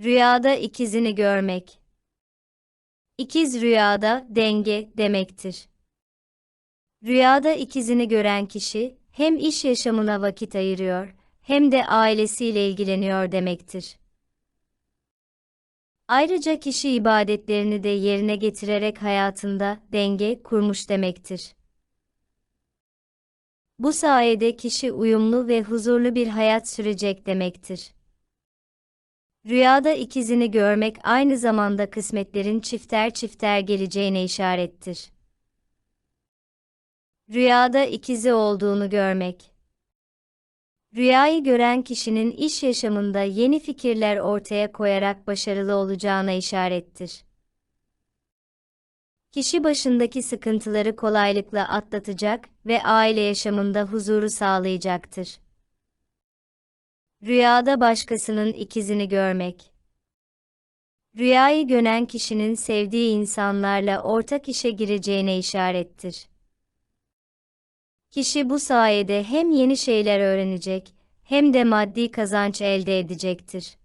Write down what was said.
Rüyada ikizini görmek. İkiz rüyada denge demektir. Rüyada ikizini gören kişi hem iş yaşamına vakit ayırıyor hem de ailesiyle ilgileniyor demektir. Ayrıca kişi ibadetlerini de yerine getirerek hayatında denge kurmuş demektir. Bu sayede kişi uyumlu ve huzurlu bir hayat sürecek demektir. Rüyada ikizini görmek aynı zamanda kısmetlerin çifter çifter geleceğine işarettir. Rüyada ikizi olduğunu görmek. Rüyayı gören kişinin iş yaşamında yeni fikirler ortaya koyarak başarılı olacağına işarettir. Kişi başındaki sıkıntıları kolaylıkla atlatacak ve aile yaşamında huzuru sağlayacaktır. Rüyada başkasının ikizini görmek. Rüyayı gören kişinin sevdiği insanlarla ortak işe gireceğine işarettir. Kişi bu sayede hem yeni şeyler öğrenecek hem de maddi kazanç elde edecektir.